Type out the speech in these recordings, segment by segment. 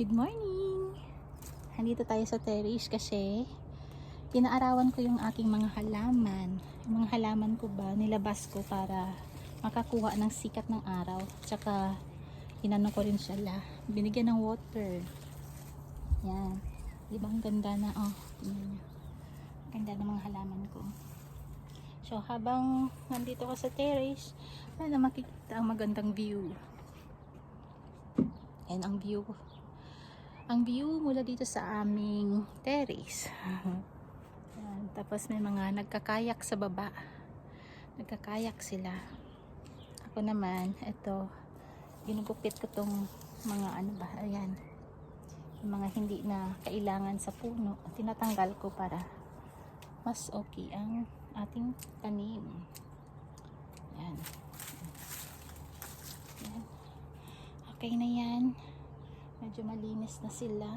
Good morning! Nandito tayo sa terrace kasi inaarawan ko yung aking mga halaman. Yung mga halaman ko ba, nilabas ko para makakuha ng sikat ng araw. Tsaka, inano ko rin sila. Binigyan ng water. Yan. Di ba ang ganda na, oh, tingnan nyo. Ganda ng mga halaman ko. So, habang nandito ka sa terrace, na makikita ang magandang view. Yan ang view. Ang view mula dito sa aming terrace. Yan. Tapos may mga nagkakayak sa baba. Nagkakayak sila. Ako naman, ito, ginugupit ko tong mga ano ba, ayan. Yung mga hindi na kailangan sa puno. Tinatanggal ko para mas okay ang ating tanim. Yan. Yan. Okay na yan. Medyo malinis na sila.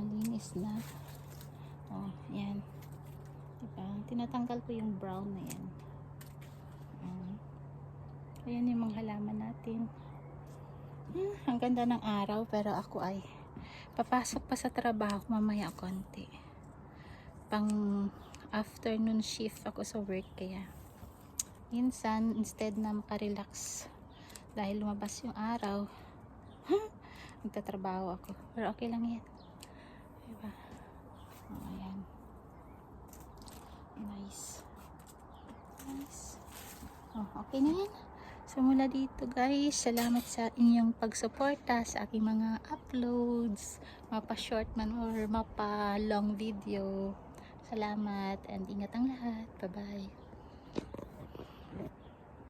Malinis na. Oh, yan. Diba? Tinatanggal ko yung brown na yan. Mm. Ayan yung mga halaman natin. Hmm, ang ganda ng araw pero ako ay papasok pa sa trabaho mamaya konti. Pang afternoon shift ako sa work kaya minsan instead na makarelax dahil lumabas yung araw magtatrabaho ako. Pero okay lang yan. Diba? Oh, ayan. Nice. Nice. Oh, okay na yan. So mula dito guys salamat sa inyong pagsuporta sa aking mga uploads mapa short man or mapa long video. Salamat and ingat ang lahat. Bye bye